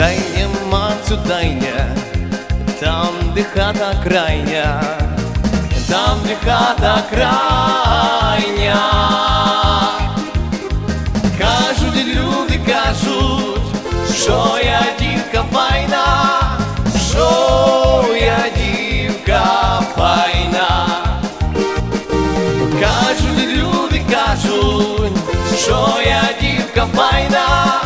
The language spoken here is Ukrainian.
Дайня, мацю, тайня, там, де хата крайня, там, де хата крайня. Кажуть, люди кажуть, що я дівка файна, що я дівка файна. Кажуть, люди кажуть, що я дівка файна.